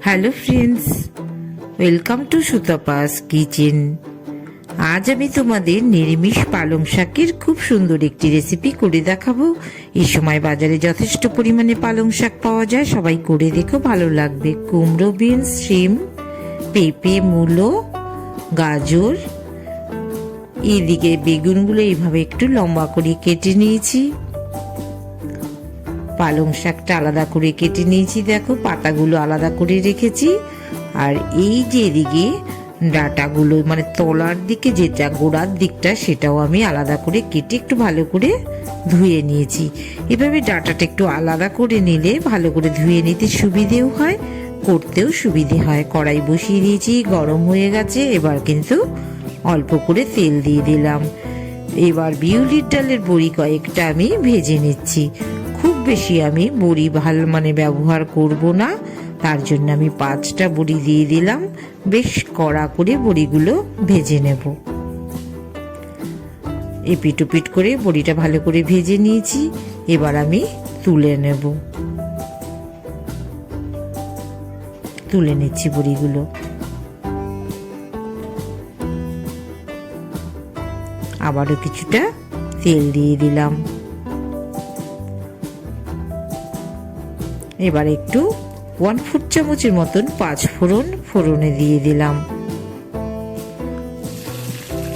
Hello friends welcome to Sutapa's kitchen আজ আমি তোমাদের নিরামিষ পালং শাকের খুব সুন্দর একটি রেসিপি করে দেখাবো। এই সময় বাজারে যথেষ্ট পরিমাণে পালং শাক পাওয়া যায়। সবাই করে দেখো, ভালো লাগবে। কুমড়ো, বিনস, শিম, পেঁপে, মূলো, গাজর। এদিকে বেগুনগুলো এইভাবে একটু লম্বা করে কেটে নিয়েছি। পালং শাকটা আলাদা করে কেটে নিয়েছি, দেখো, পাতাগুলো আলাদা করে রেখেছি। আর এই যে এদিকে ডাটাগুলো মানে তলার দিকে যেটা গোড়ার দিকটা, সেটাও আমি আলাদা করে কেটে একটু ভালো করে ধুয়ে নিয়েছি। এভাবে ডাটাটা একটু আলাদা করে নিলে ভালো করে ধুয়ে নিতে সুবিধেও হয়, করতেও সুবিধে হয়। কড়াই বসিয়ে দিয়েছি, গরম হয়ে গেছে, এবার কিন্তু অল্প করে তেল দিয়ে দিলাম। এবার বিউলির ডালের বড়ি কয়েকটা আমি ভেজে নিচ্ছি। খুব বেশি আমি বড়ি ভালো মানে ব্যবহার করব না। তার জন্য আমি পাঁচটা বড়ি দিয়ে দিলাম। বেশ কড়া করে বড়িগুলো ভেজে নেব। এপিট ওপিট করে বড়িটা ভালো করে ভেজে নিয়েছি। এবার আমি তুলে নেব। তুলে নিচ্ছি বড়িগুলো। আবারও কিছুটা তেল দিয়ে দিলাম। এবার একটু ওয়ান ফুট চামচের মতন পাঁচ ফোড়ন ফোড়নে দিয়ে দিলাম।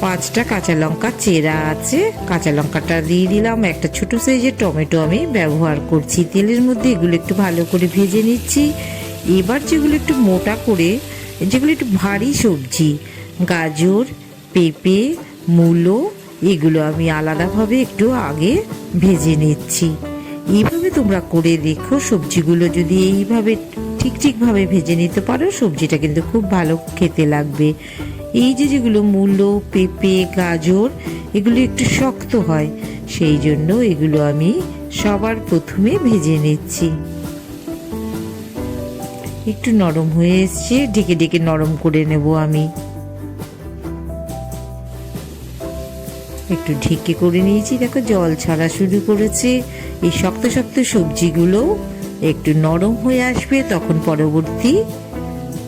পাঁচটা কাঁচা লঙ্কা চেরা আছে, কাঁচা লঙ্কাটা দিয়ে দিলাম। একটা ছোট সাইজের টমেটো আমি ব্যবহার করছি। তেলের মধ্যে এগুলো একটু ভালো করে ভেজে নিচ্ছি। এবার যেগুলো একটু মোটা করে, যেগুলো একটু ভারী সবজি, গাজর, পেঁপে, মূলো, এগুলো আমি আলাদাভাবে একটু আগে ভেজে নিচ্ছি। এইভাবে তোমরা করে দেখো সবজিগুলো। যদি এইভাবে ঠিক ঠিকভাবে ভেজে নিতে পারো, সবজিটা কিন্তু খুব ভালো খেতে লাগবে। এই যে যেগুলো মূলো, পেঁপে, গাজর, এগুলো একটু শক্ত হয়, সেই জন্য এগুলো আমি সবার প্রথমে ভেজে নিচ্ছি। একটু নরম হয়ে এসছে ডেকে ডেকে নরম করে নেব আমি। একটু ঢেকে করে নিয়েছি, দেখো জল ছাড়া শুরু করেছে। এই শক্ত শক্ত সবজিগুলো একটু নরম হয়ে আসবে, তখন পরবর্তী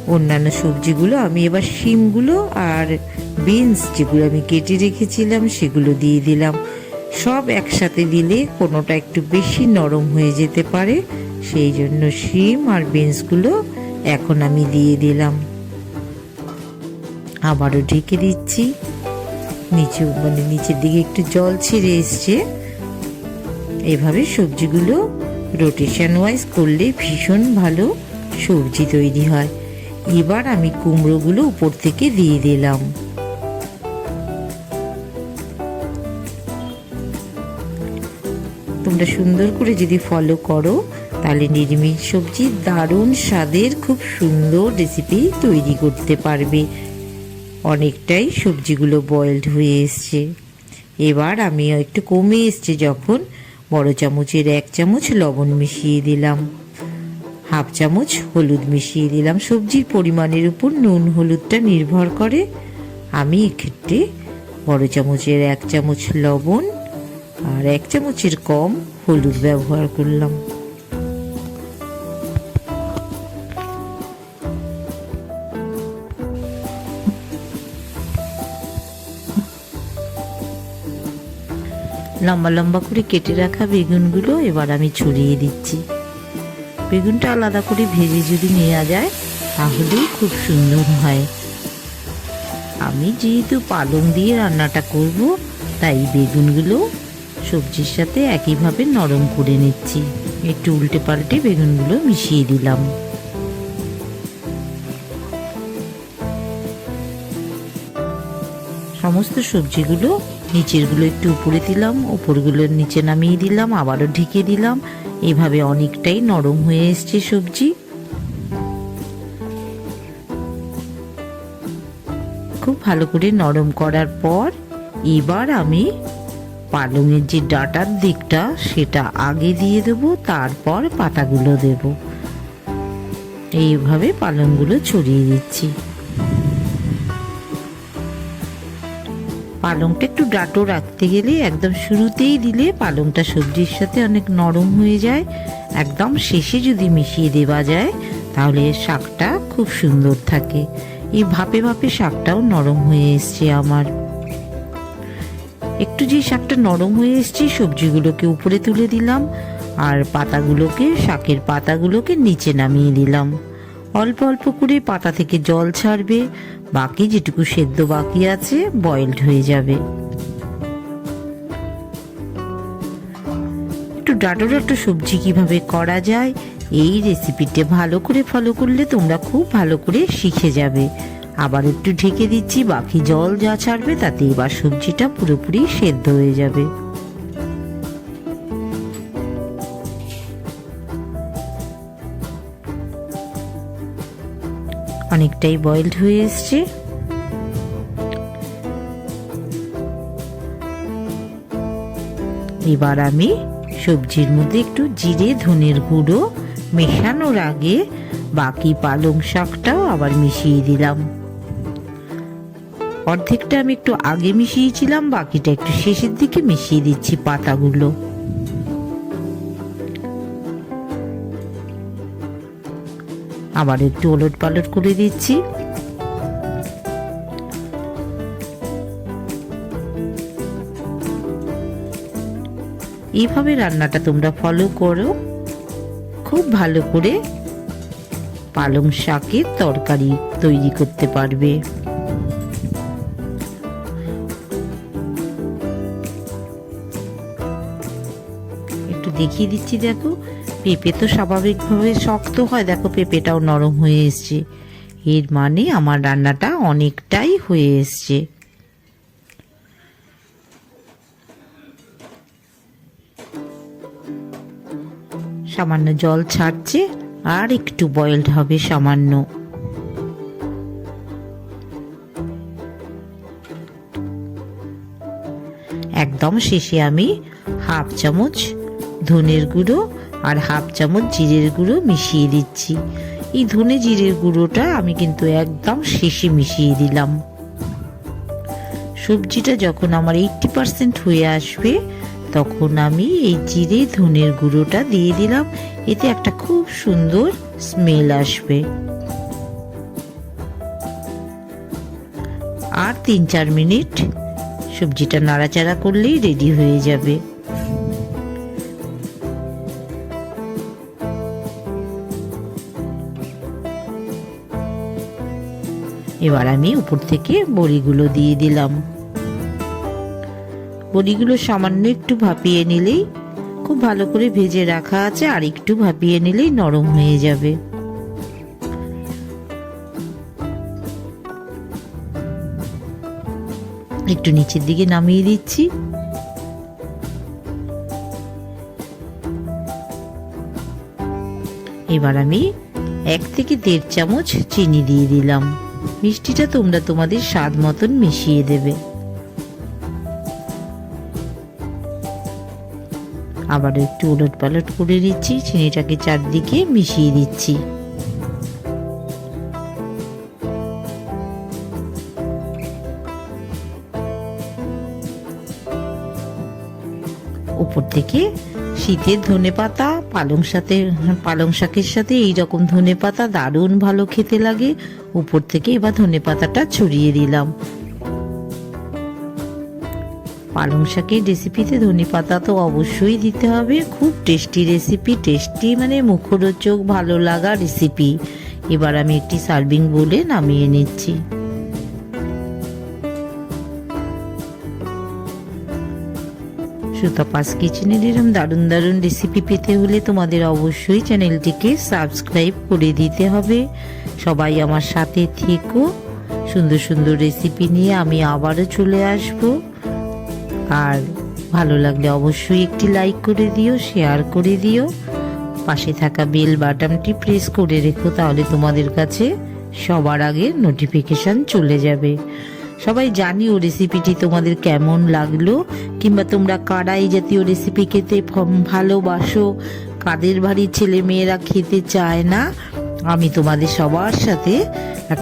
অন্যান্য সবজিগুলো, আমি এবার শিমগুলো আর বিনস যেগুলো আমি কেটে রেখেছিলাম, সেগুলো দিয়ে দিলাম। সব একসাথে দিলে কোনোটা একটু বেশি নরম হয়ে যেতে পারে, সেই জন্য শিম আর বিনসগুলো এখন আমি দিয়ে দিলাম। আবারও ঢেকে দিচ্ছি। নিচে মানে নিচের দিকে একটু জল ছেড়ে এসছে। এভাবে সবজিগুলো রোটেশন ওয়াইজ করলে ভীষণ ভালো সবজি তৈরি হয়। এবার আমি কুমড়োগুলো উপর থেকে দিয়ে দিলাম। তোমরা সুন্দর করে যদি ফলো করো, তাহলে নিরামিষ সবজি দারুণ স্বাদের খুব সুন্দর রেসিপি তৈরি করতে পারবে। অনেকটাই সবজিগুলো বয়েলড হয়ে এসছে। এবার আমি একটু কমে এসছে যখন বড় চামচের এক চামচ লবণ মিশিয়ে দিলাম। হাফ চামচ হলুদ মিশিয়ে দিলাম। সবজির পরিমাণের উপর নুন হলুদটা নির্ভর করে। আমি এক্ষেত্রে বড় চামচের এক চামচ লবণ আর এক চামচের কম হলুদ ব্যবহার করলাম। লম্বা লম্বা করে কেটে রাখা বেগুনগুলো এবার আমি ছড়িয়ে দিচ্ছি। বেগুনটা আলাদা করে ভেজে যদি নেওয়া যায়, তাহলেই খুব সুন্দর হয়। আমি যেহেতু পালং দিয়ে রান্নাটা করব, তাই বেগুনগুলো সবজির সাথে একইভাবে নরম করে নিচ্ছি। একটু উল্টে পাল্টে বেগুনগুলো মিশিয়ে দিলাম। সমস্ত সবজিগুলো নিচেরগুলো একটু উপরে দিলাম উপরগুলোর নিচে নামিয়ে দিলাম, আবারও ঢেকে দিলাম। এভাবে অনেকটাই নরম হয়ে এসছে সবজি। খুব ভালো করে নরম করার পর এবার আমি পালংয়ের যে ডাটার দিকটা, সেটা আগে দিয়ে দেবো, তারপর পাতাগুলো দেব। এইভাবে পালংগুলো ছড়িয়ে দিচ্ছি। পালংটা একটু ডাটো রাখতে গেলে একদম শুরুতেই দিলে পালংটা সবজির সাথে অনেক নরম হয়ে যায়। একদম শেষে যদি মিশিয়ে দেওয়া যায়, তাহলে শাকটা খুব সুন্দর থাকে। এই ভাপে ভাপে শাকটাও নরম হয়ে এসছে আমার। একটু যে শাকটা নরম হয়ে এসছে, সবজিগুলোকে উপরে তুলে দিলাম। আর পাতাগুলোকে, শাকের পাতাগুলোকে নিচে নামিয়ে দিলাম। অল্প অল্প করে পাতা থেকে জল ছাড়বে। বাকি যেটুকু সেদ্ধ বাকি আছে বয়েলড হয়ে যাবে। একটু ডাটো ডাটো সবজি কীভাবে করা যায়, এই রেসিপিটা ভালো করে ফলো করলে তোমরা খুব ভালো করে শিখে যাবে। আবার একটু ঢেকে দিচ্ছি, বাকি জল যা ছাড়বে তাতে এবার সবজিটা পুরোপুরি সেদ্ধ হয়ে যাবে। অনেকটাই বয়েলড হয়ে এসছে। এবার আমি সবজির মধ্যে একটু জিরে, ধনের গুঁড়ো মেশানোর আগে বাকি পালং শাকটাও আবার মিশিয়ে দিলাম। অর্ধেকটা আমি একটু আগে মিশিয়েছিলাম, বাকিটা একটু শেষের দিকে মিশিয়ে দিচ্ছি পাতাগুলো। আবার একটু ওলট পালট করে দিচ্ছি। এইভাবে রান্নাটা তোমরা ফলো করো। খুব ভালো করে পালং শাকের তরকারি তৈরি করতে পারবে। একটু দেখিয়ে দিচ্ছি দেখো। পেঁপে তো স্বাভাবিকভাবে শক্ত হয়। দেখো, পেঁপেটাও নরম হয়ে এসছে। এর মানে আমার রান্নাটা অনেকটাই হয়ে এসছে। সামান্য জল ছাড়ছে, আর একটু বয়েলড হবে সামান্য। একদম শেষে আমি হাফ চামচ ধনের গুঁড়ো আর হাফ চামচ জিরের গুঁড়ো মিশিয়ে দিচ্ছি। এই ধনে জিরের গুঁড়োটা আমি কিন্তু একদম শেষে মিশিয়ে দিলাম। সবজিটা যখন আমার এইটটি পার্সেন্ট হয়ে আসবে, তখন আমি এই জিরে ধনের গুঁড়োটা দিয়ে দিলাম। এতে একটা খুব সুন্দর স্মেল আসবে। আর তিন চার মিনিট সবজিটা নাড়াচাড়া করলেই রেডি হয়ে যাবে। এবার আমি উপর থেকে বড়িগুলো দিয়ে দিলাম। বড়িগুলো সামান্য একটু ভাপিয়ে নিলেই খুব ভালো করে ভেজে রাখা আছে, আর একটু ভাপিয়ে নিলেই নরম হয়ে যাবে। একটু নিচের দিকে নামিয়ে দিচ্ছি। এবার আমি এক থেকে দেড় চামচ চিনি দিয়ে দিলাম। মিষ্টিটা তোমরা তোমাদের স্বাদ মতন মিশিয়ে দেবে। আবার একটু উলট পালট করে দিচ্ছি চিনিটাকে চারদিকে মিশিয়ে দিচ্ছি। উপর থেকে শীতের ধনে পাতা, পালং সাথে, পালং শাকের সাথে এই রকম ধনে পাতা দারুণ ভালো খেতে লাগে। উপর থেকে এবার ধনে পাতাটা ছড়িয়ে দিলাম। পালং শাকের রেসিপিতে ধনে পাতা তো অবশ্যই দিতে হবে। খুব টেস্টি রেসিপি, টেস্টি মানে মুখরোচক, ভালো লাগা রেসিপি। এবার আমি একটি সার্ভিং বলে নামিয়ে নিচ্ছি। সুতাপাস কিচেনের এরম দারুণ দারুণ রেসিপি পেতে হলে তোমাদের অবশ্যই চ্যানেলটিকে সাবস্ক্রাইব করে দিতে হবে। সবাই আমার সাথে থেকো। সুন্দর সুন্দর রেসিপি নিয়ে আমি আবারও চলে আসব। আর ভালো লাগলে অবশ্যই একটি লাইক করে দিও শেয়ার করে দিও। পাশে থাকা বেল বাটনটি প্রেস করে রেখো, তাহলে তোমাদের কাছে সবার আগে নোটিফিকেশন চলে যাবে। সবাই জানিও রেসিপিটি তোমাদের কেমন লাগল, কিংবা তোমরা কারা জাতীয় রেসিপি খেতে ভালোবাসো? কাদের বাড়ির ছেলে মেয়েরা খেতে চায় না? আমি তোমাদের সবার সাথে